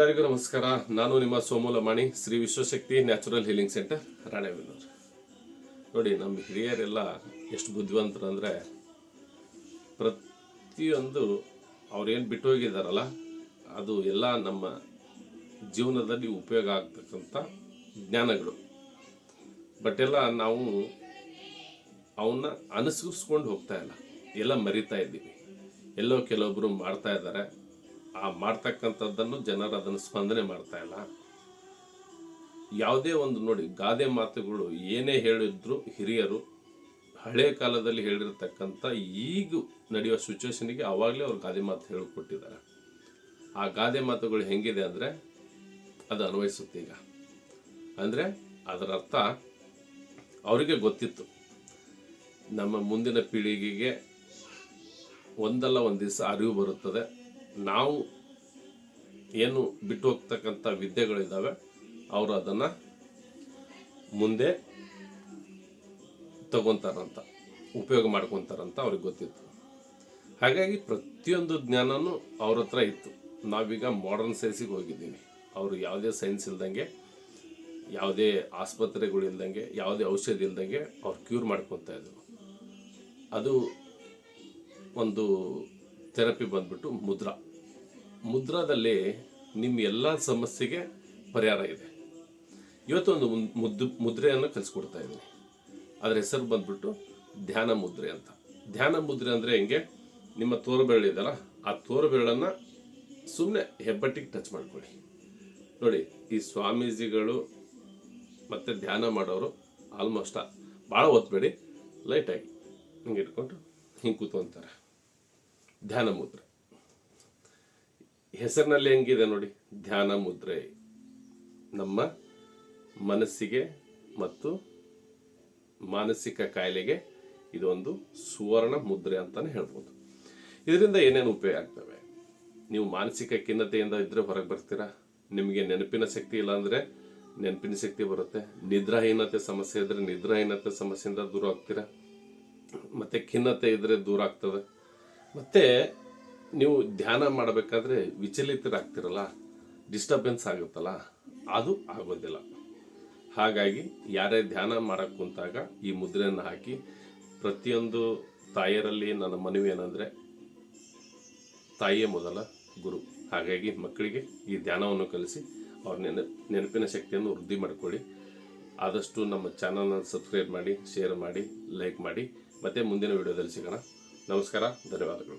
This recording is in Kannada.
ಎಲ್ಲರಿಗೂ ನಮಸ್ಕಾರ. ನಾನು ನಿಮ್ಮ Somu Lamani Shri Vishwashakti natural healing centre, Ranebennur. ನೋಡಿ, ನಮ್ಮ ಹಿರಿಯರೆಲ್ಲ ಎಷ್ಟು ಬುದ್ಧಿವಂತರು ಅಂದರೆ ಪ್ರತಿಯೊಂದು ಅವ್ರೇನು ಬಿಟ್ಟು ಹೋಗಿದ್ದಾರಲ್ಲ ಅದು ಎಲ್ಲ ನಮ್ಮ ಜೀವನದಲ್ಲಿ ಉಪಯೋಗ ಆಗ್ತಕ್ಕಂಥ ಜ್ಞಾನಗಳು. ಬಟ್ ಎಲ್ಲ ನಾವು ಅವನ್ನ ಅನುಸರಿಸ್ಕೊಂಡು ಹೋಗ್ತಾ ಇಲ್ಲ. ಎಲ್ಲ ಮರಿತಾ ಇದ್ದೀವಿ. ಎಲ್ಲೋ ಕೆಲವೊಬ್ಬರು ಮಾಡ್ತಾ ಇದ್ದಾರೆ. ಆ ಮಾಡ್ತಕ್ಕಂಥದ್ದನ್ನು ಜನರು ಅದನ್ನು ಸ್ಪಂದನೆ ಮಾಡ್ತಾ ಇಲ್ಲ. ಯಾವುದೇ ಒಂದು ನೋಡಿ, ಗಾದೆ ಮಾತುಗಳು ಏನೇ ಹೇಳಿದ್ರು ಹಿರಿಯರು, ಹಳೆ ಕಾಲದಲ್ಲಿ ಹೇಳಿರ್ತಕ್ಕಂಥ ಈಗ ನಡೆಯುವ ಸಿಚುವೇಶನ್ಗೆ ಆವಾಗಲೇ ಅವ್ರು ಗಾದೆ ಮಾತು ಹೇಳಿಕೊಟ್ಟಿದ್ದಾರೆ. ಆ ಗಾದೆ ಮಾತುಗಳು ಹೆಂಗಿದೆ ಅಂದರೆ ಅದು ಅನ್ವಯಿಸುತ್ತೆ ಈಗ. ಅಂದರೆ ಅದರ ಅರ್ಥ ಅವರಿಗೆ ಗೊತ್ತಿತ್ತು. ನಮ್ಮ ಮುಂದಿನ ಪೀಳಿಗೆಗೆ ಒಂದಲ್ಲ ಒಂದು ದಿವಸ ಅರಿವು ಬರುತ್ತದೆ. ನಾವು ಏನು ಬಿಟ್ಟು ಹೋಗ್ತಕ್ಕಂಥ ವಿದ್ಯೆಗಳಿದ್ದಾವೆ, ಅವರು ಅದನ್ನು ಮುಂದೆ ತಗೊತಾರಂತ, ಉಪಯೋಗ ಮಾಡ್ಕೊತಾರಂತ ಅವ್ರಿಗೆ ಗೊತ್ತಿತ್ತು. ಹಾಗಾಗಿ ಪ್ರತಿಯೊಂದು ಜ್ಞಾನನೂ ಅವ್ರ ಹತ್ರ ಇತ್ತು. ನಾವೀಗ ಮಾಡರ್ನ್ ಸೈನ್ಸಿಗೆ ಹೋಗಿದ್ದೀವಿ. ಅವರು ಯಾವುದೇ ಸೈನ್ಸ್ ಇಲ್ದಂಗೆ, ಯಾವುದೇ ಆಸ್ಪತ್ರೆಗಳು ಇಲ್ದಂಗೆ, ಯಾವುದೇ ಔಷಧಿ ಇಲ್ದಂಗೆ ಅವ್ರು ಕ್ಯೂರ್ ಮಾಡ್ಕೊತಾ ಇದ್ರು. ಅದು ಒಂದು ಥೆರಪಿ ಬಂದ್ಬಿಟ್ಟು ಮುದ್ರಾ. ಮುದ್ರಾದಲ್ಲಿ ನಿಮ್ಮ ಎಲ್ಲ ಸಮಸ್ಯೆಗೆ ಪರಿಹಾರ ಇದೆ. ಇವತ್ತು ಒಂದು ಮುದ್ದು, ಮುದ್ರೆಯನ್ನು ಕಲಿಸ್ಕೊಡ್ತಾ ಇದ್ದೀನಿ. ಅದರ ಹೆಸರು ಬಂದ್ಬಿಟ್ಟು ಧ್ಯಾನ ಮುದ್ರೆ ಅಂತ. ಧ್ಯಾನ ಮುದ್ರೆ ಅಂದರೆ ಹೆಂಗೆ? ನಿಮ್ಮ ತೋರು ಬೆರಳಿದೆಯಲ್ಲ ಆ ತೋರು ಬೆರಳನ್ನು ಸುಮ್ಮನೆ ಹೆಬ್ಬಟ್ಟಿಗೆ ಟಚ್ ಮಾಡ್ಕೊಳ್ಳಿ. ನೋಡಿ, ಈ ಸ್ವಾಮೀಜಿಗಳು ಮತ್ತು ಧ್ಯಾನ ಮಾಡೋರು ಆಲ್ಮೋಸ್ಟ್ ಭಾಳ ಓದ್ಬೇಡಿ ಲೈಟಾಗಿ ಹಿಂಗೆ ಇಟ್ಕೊಂಡು ಹಿಂಗೆ ಕೂತ್ಕೊಂತಾರೆ. ಧ್ಯಾನ ಮುದ್ರೆ. ಹೆಸರಿನಲ್ಲಿ ಹೆಂಗಿದೆ ನೋಡಿ? ಧ್ಯಾನ ಮುದ್ರೆ. ನಮ್ಮ ಮನಸ್ಸಿಗೆ ಮತ್ತು ಮಾನಸಿಕ ಕಾಯಿಲೆಗೆ ಇದೊಂದು ಸುವರ್ಣ ಮುದ್ರೆ ಅಂತಾನೆ ಹೇಳ್ಬೋದು. ಇದರಿಂದ ಏನೇನು ಉಪಯೋಗ ಆಗ್ತವೆ? ನೀವು ಮಾನಸಿಕ ಖಿನ್ನತೆಯಿಂದ ಇದ್ರೆ ಹೊರಗೆ ಬರ್ತೀರಾ? ನಿಮಗೆ ನೆನಪಿನ ಶಕ್ತಿ ಇಲ್ಲ ಅಂದರೆ ನೆನಪಿನ ಶಕ್ತಿ ಬರುತ್ತೆ. ನಿದ್ರಾಹೀನತೆ ಸಮಸ್ಯೆ ಇದ್ರೆ ನಿದ್ರಾಹೀನತೆ ಸಮಸ್ಯೆಯಿಂದ ದೂರ ಆಗ್ತೀರಾ? ಮತ್ತೆ ಖಿನ್ನತೆ ಇದ್ರೆ ದೂರ ಆಗ್ತದೆ. ಮತ್ತೆ ನೀವು ಧ್ಯಾನ ಮಾಡಬೇಕಾದ್ರೆ ವಿಚಲಿತರಾಗ್ತಿರಲ್ಲ ಡಿಸ್ಟರ್ಬೆನ್ಸ್ ಆಗುತ್ತಲ್ಲ, ಅದು ಆಗೋದಿಲ್ಲ. ಹಾಗಾಗಿ ಯಾರೇ ಧ್ಯಾನ ಮಾಡಕ್ಕೆ ಕುಂತಾಗ ಈ ಮುದ್ರೆಯನ್ನು ಹಾಕಿ ಪ್ರತಿಯೊಂದು ತಾಯರಲ್ಲಿ ನನ್ನ ಮನವಿ ಏನಂದರೆ, ತಾಯಿಯೇ ಮೊದಲ ಗುರು. ಹಾಗಾಗಿ ಮಕ್ಕಳಿಗೆ ಈ ಧ್ಯಾನವನ್ನು ಕಲಿಸಿ ಅವ್ರ ನೆನ, ನೆನಪಿನ ಶಕ್ತಿಯನ್ನು ವೃದ್ಧಿ ಮಾಡಿಕೊಳ್ಳಿ. ಆದಷ್ಟು ನಮ್ಮ ಚಾನಲ್ನ ಸಬ್ಸ್ಕ್ರೈಬ್ ಮಾಡಿ ಶೇರ್ ಮಾಡಿ ಲೈಕ್ ಮಾಡಿ. ಮತ್ತೆ ಮುಂದಿನ ವಿಡಿಯೋದಲ್ಲಿ ಸಿಗೋಣ. ನಮಸ್ಕಾರ ಧನ್ಯವಾದಗಳು